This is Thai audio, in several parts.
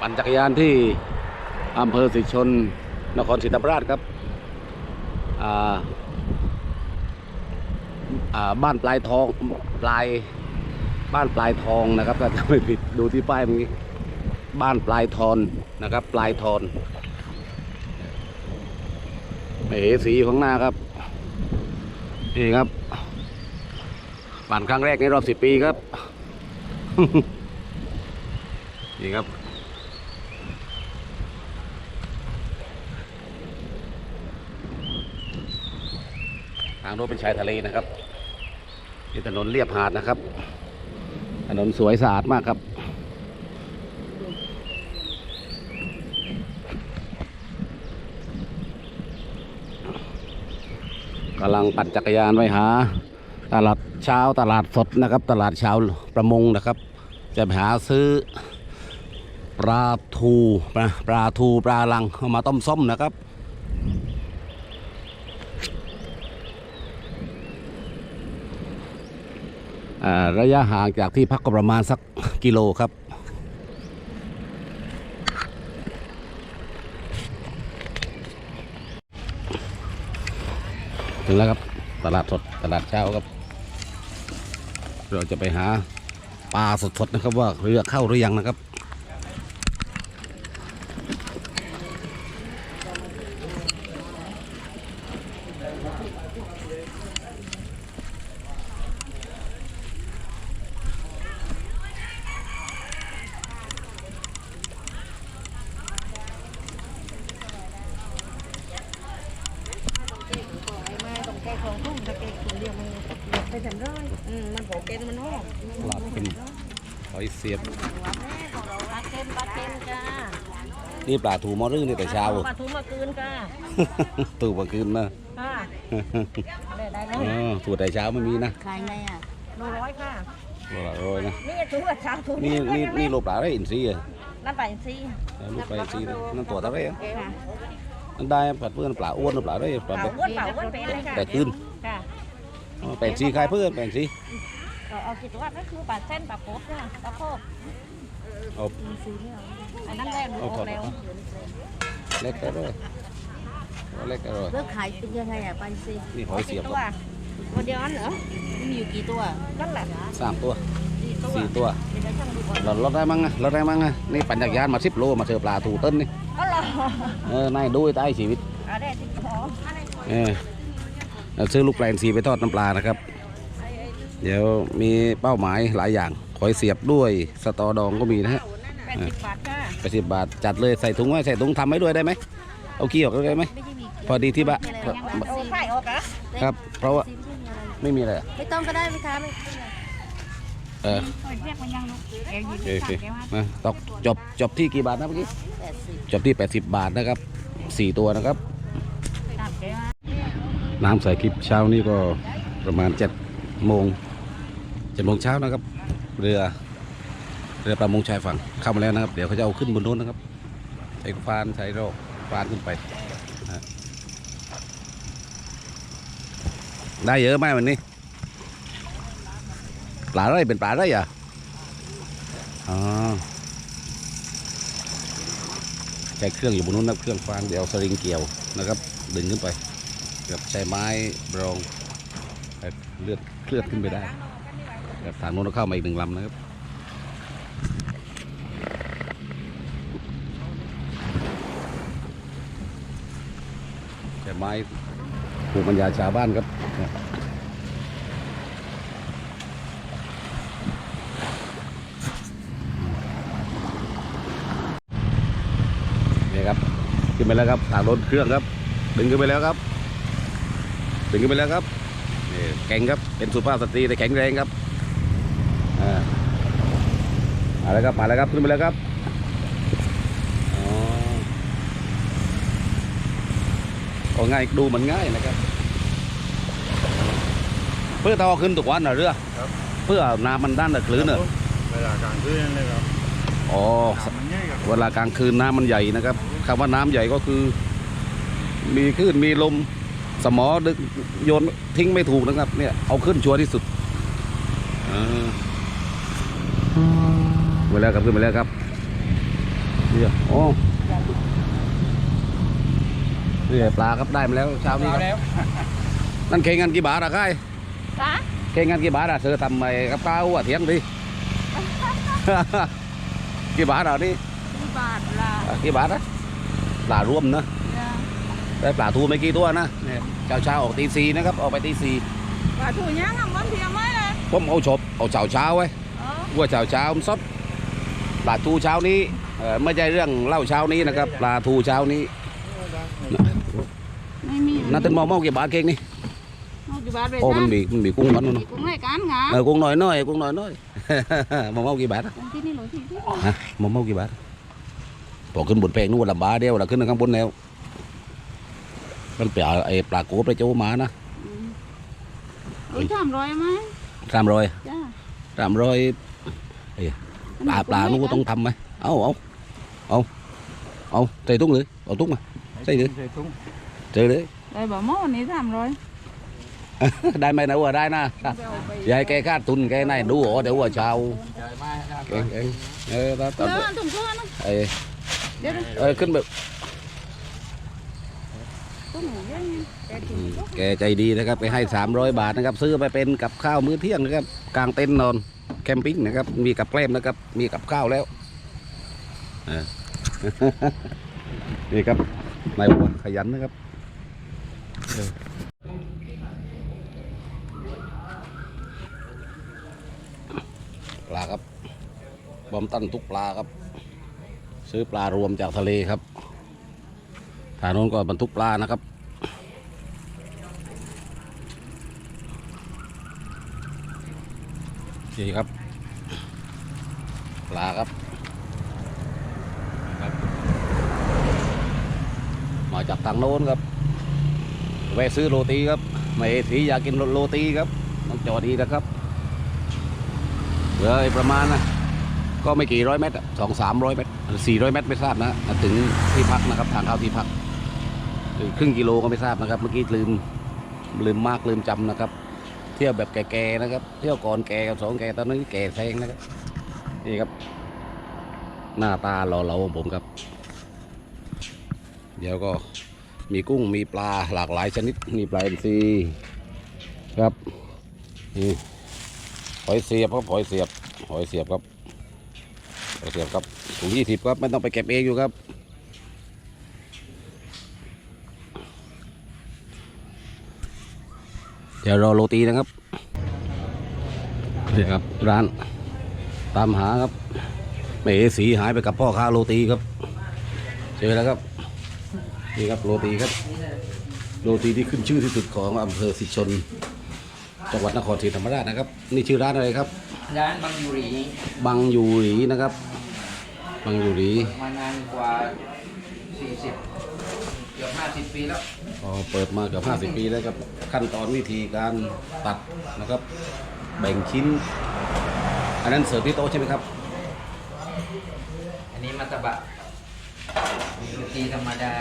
ปั่นจักรยานที่อำเภอสิชนนครศรีธรรมราชครับบ้านปลายทองปลายบ้านปลายทองนะครับถ้าจะไม่ผิดดูที่ป้ายเมื่อกี้บ้านปลายทอนนะครับ ปลายทอนเห็นสีข้างหน้าครับนี่ครับปั่นครั้งแรกในรอบสิบปีครับ นี่ครับ ทางโน้นเป็นชายทะเลนะครับนี่ถนนเรียบหาดนะครับ ถนนสวยสะอาดมากครับกำลังปั่นจักรยานไปหา ตลาดเช้าตลาดสดนะครับ ตลาดเช้าประมงนะครับ จะไปหาซื้อปลาทูปลาปลาทูปลาลังเอามาต้มส้มนะครับ อ่า ระยะห่างจากที่พักก็ประมาณสักกิโลครับ ถึงแล้วครับตลาดสดตลาดเช้าครับ เราจะไปหาปลาสดๆนะครับว่าเรือเข้าหรือยังนะครับ ไอ้ไม้ต้องแก้ของทุ่งถ้าแก้คนเดียวมันหมดไปจำร้อยอืมมันโผล่ เกนมันห้องตลาดเป็นหอยเสียบปลาเค็มปลาเค็มจ้านี่ปลาทูมอรื่นนี่แต่เช้าปลาทูมาคืนจ้าตูมาคืนนะค่ะได้ได้เลอ๋ยอสูตรแต่เช้าไม่มีนะขายไงอะโลร้อยค่ะโลละร้อยนะนี่ถุงละชามถุงนี่นี่นี่โลปลาอะไรอินทรีย์อะน้ำปลาอินทรีย์ลูกปลาอินทรีย์นะนั่นตัวเท่าไหรอะค่ะนั่นได้ผัดเพื่อนปลาอ้วนหรือปลาอะไรปลาเปแบล่าบอ้วนเปล่าอ้วนเป็นเลยค่ะแต่ขึ้นค่ะอ๋อแปดสีคล้ายเพื่อนแปดสี เอาเอากี่ตัวก็คือปลาเส้นปลาโป๊บค่ะปลาโคบเอาอันนั้นแรกดูเอาอถออดกแล้ว เล็กก็ได้เอาเล็กก็ได้เลือกขายเป็นยังไงอะไปสินี่หอยเสียบตัวตัวเดียวนั่นเหรอมีอยู่กี่ตัวนั่นแหละสามตัวสี่ตัวสี่ตัวเดี๋ยวจะช่างดูก่อนเราลดได้มั้งอะลดได้มั้งอะนี่ปั่นจักรยานมาสิบโลมาเจอปลาถูต้นนี่ก็รอเออนายดูไอ้ใต้ชีวิต เอาได้สิบสอง เออเราซื้อลูกแปลนซีไปทอดน้ำปลานะครับ เดี๋ยวมีเป้าหมายหลายอย่างหอยเสียบด้วยสตอดองก็มีนะฮะแปดสิบบาทค่ะไปสิบบาทจัดเลยใส่ถุงไว้ใส่ถุงทำไว้ด้วยได้ไหมเอาขี้ออกได้ไหมไม่ใช่มีพอดีที่บ้านโอ้ไข่ออกเหรอครับ เพราะว่าซิมไม่มีอะไรไม่มีอะไรอะไม่ต้องก็ได้ไหมคะไม่เป็นไรเออเรียกมันยังลูกแกยิโอเคโอเคมาตกจบจบที่กี่บาทนะเมื่อกี้แปดสิบจบที่ 80 บาทนะครับสี่ตัวนะครับตามแกมาน้ำใส่คลิปเช้านี้ก็ประมาณ7โมง 7โมงเช้านะครับ เรือเรือประมงชายฝั่งเข้ามาแล้วนะครับ เดี๋ยวเขาจะเอาขึ้นบนนู้นนะครับใส่ฟานใส่โรคฟานขึ้นไปนะได้เยอะไหมวันนี้ปลาอะไรเป็นปลาอะไรอะอ๋อใช้เครื่องอยู่บนนู้นนะเครื่องฟานเดี๋ยวสลิงเกี่ยวนะครับ ดึงขึ้นไปกับใช้ไม้รองเลือดเคลื่อนขึ้นไปได้ ทางโน้นเข้ามาอีกหนึ่งลำนะครับใช้ไม้ภูมิปัญญาชาวบ้านครับนี่ครับขึ้นไปแล้วครับทางรถเครื่องครับ ดึงขึ้นไปแล้วครับ ดึงขึ้นไปแล้วครับนี่แข็งครับ เป็นสุภาพสตรีแต่แข็งแรงครับ อ่ามาแล้วครับมาแล้วครับขึ้นไปแล้วครับอ๋อโอ้ง่ายดูเหมันง่ายนะครับ เพื่อตอขึ้นทุกวันเหรอเรือครับ เพื่อน้ำมันด้านตะคลื่นเหรอเวลากลางคืนเลยครับอ๋อน้ำมันง่ายครับเวลากลางคืนน้ำมันใหญ่นะครับคำว่าน้ำใหญ่ก็คือ มีคลื่นมีลมสมอดึกโยนทิ้งไม่ถูกนะครับ เนี่ยเอาขึ้นชัวร์ที่สุดเออ ไปแล้วครับขึ้นไปแล้วครับเรือโอ้เรือปลาครับได้มาแล้วเช้านี้ครับนั่นเคงกันกี่บาทอะค่ายคะเคงกันกี่บาทอะเธอทำไมกับข้าวอะเถียงดิกี่บาทอะนี่ที่บาทละอะกี่บาทอะปลารวมนะจ้ะได้ปลาทูไม่กี่ตัวนะเนี่ยเช้าเช้าๆออกตีสี่นะครับออกไปตีสี่บาทถูกยังอะมันเพียงไหมเลยผมเอาฉบเอาเช้าเช้าๆไว้อ๋อ ว่าเช้าเช้าๆมันสดปลาทูเช้านี้เอ่อไม่ใช่เรื่องเล่าเช้านี้นะครับปลาทูเช้านี้ไม่มีน่าจะมองมองกี่บาทเก่งนี่เอากี่บาทไปโอ้มันจ้ะมีมันมีกุ้งกันมีเนาะกุ้งรายการงาเออกุ้งน้อยน้อยกุ้งน้อยน้อยมองมองกี่บาทอะกุ้งที่นี่หรือที่ที่ฮะมองมองกี่บาทพอขึ้นบนแปลงนู่นลำบากเดียวเราขึ้นข้างบนแล้วมันเปล่าไอ้ปลาโกบไปเจ้าหมานะอืมเอ้ยสามร้อยไหมสามร้อยจ้าสามร้อย ปลาปลานู่นต้องทำไหมเอาเอาเอาเอาใส่ตุ้งเลยเอาตุ้งมาใส่เลยใส่ถุงเจอเลยได้บอกหม้อวันนี้สามร้อยได้ไหมนะว่าได้นะยายแกคาดทุนแกนายดูอ๋อเดี๋ยวว่าเช้าจ่ายมาครับเองเองเออตอนตอนเดี๋ยวถุงเพื่อนนะเอ้ยเดี๋ยวเออขึ้นแบบ ตุ้งหมูเยอะไง แกใจดีนะครับไปให้ 300 บาทนะครับ ซื้อไปเป็นกับข้าวมื้อเที่ยงนะครับกลางเต็นท์นอนแคมปิ้งนะครับ มีกับแกล้มนะครับ มีกับข้าวแล้วนี่ครับนายวัวขยันนะครับปลาครับบอมตันทุกปลาครับ ซื้อปลารวมจากทะเลครับ ทางโน้นก็บรรทุกปลานะครับ นี่ครับ ปลาครับ มาจากทางโน้นครับ แวะซื้อโรตีครับไม่สีอยากกินโรตีครับ ต้องจอดีนะครับเหลืออีกประมาณนะก็ไม่กี่ร้อยเมตรสองสามร้อยเมตรสี่ร้อยเมตรไม่ทราบนะ ถึงที่พักนะครับ ทางเข้าที่พัก ครึ่งกิโลก็ไม่ทราบนะครับ เมื่อกี้ลืมลืมมากลืมจำนะครับ เที่ยวแบบแก่ๆนะครับ เที่ยวก่อนแก่กับสองแก่ตอนนี้แก่แซงนะครับนี่ครับ หน้าตาหล่อเหลาของผมครับ เดี๋ยวก็มีกุ้งมีปลาหลากหลายชนิดมีปลาเอ็นซีครับนี่หอยเสียบครับหอยเสียบหอยเสียบครับหอยเสียบครับถุงยี่สิบครับไม่ต้องไปเก็บเองอยู่ครับ ดี๋ยวรอโรตีนะครับนี่ครับร้านตามหาครับเมสีหายไปกับพ่อค้าโรตีครับเจอแล้วครับนี่ครับโรตีครับโรตีที่ขึ้นชื่อที่สุดของอำเภอสิชนจังหวัดนครศรีธรรมราชนะครับ นี่ชื่อร้านอะไรครับ ร้านบางยูรีบังยูหรีนะครับบังยูหรีมานานกว่า40เกือบ50ปีแล้ว อ๋อเปิดมาเกือบ50 ปีแล้วครับขั้นตอนวิธีการตัดนะครับ แบ่งชิ้น อันนั้นเสิร์ฟที่โต๊ะใช่ไหมครับ อันนี้มัตตบะ มีโรตีธรรมดา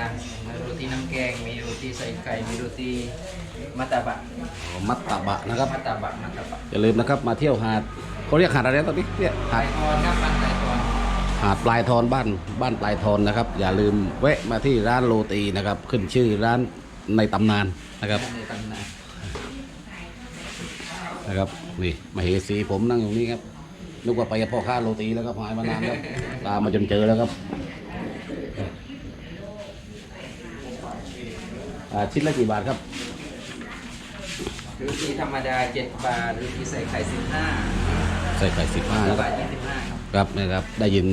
มีโรตีน้ำแกง มีโรตีใส่ไข่มีโรตีมัตตบะ อ๋อมัตตบะนะครับมัตตบะ มัตตบะอย่าลืมนะครับมาเที่ยวหาดเขาเรียกหาดอะไรนะตอนนี้เนี่ยหาไก่ด ทอนครับบ้านไก่ทอน หาดปลายทอนบ้านบ้านปลายทอนนะครับ อย่าลืมแวะมาที่ร้านโรตีนะครับ ขึ้นชื่อร้านในตำนานนะครับในตำนานนะครับนี่มาเหสีผมนั่งอยู่นี่ครับนึกว่าไปกับพ่อค้าโรตีแล้วครับหายมานานครับตามมาจนเจอแล้วครับอ่าชิ้นละกี่บาทครับโรตีธรรมดา 7 บาทโรตีใส่ไข่15ใส่ไข่สิบห้าแล้วนะคบารับท25 ครับนะครับได้ยิน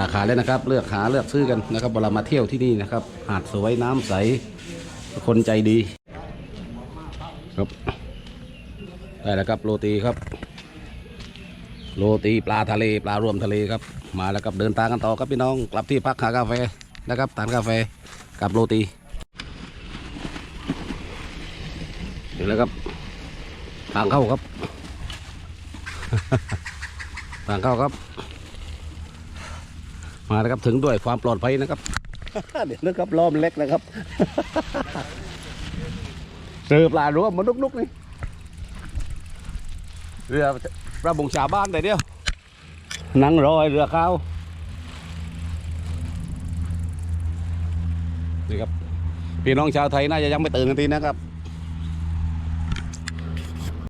ราคาแล้วนะครับ เลือกหาเลือกซื้อกันนะครับเวลามาเที่ยวที่นี่นะครับ หาดสวยน้ำใส คนใจดี ครับได้แล้วครับโรตีครับโรตีปลาทะเลปลารวมทะเลครับ มาแล้วครับเดินทางกันต่อครับพี่น้องกลับที่พักหากาแฟนะครับทานกาแฟกับโรตีถึงแล้วครับทางเข้าครับ ทางเข้าครับ มาแล้วครับถึงด้วยความปลอดภัยนะครับ เดี๋ยวนะครับล้อมเล็กนะครับเจอปลาร่วมมันนุกๆนี่เรือประบงชาวบ้านแต่เดียวนั่งรอยเรือข้าวนี่ครับพี่น้องชาวไทยน่าจะยังไม่ตื่นกันทีนะครับ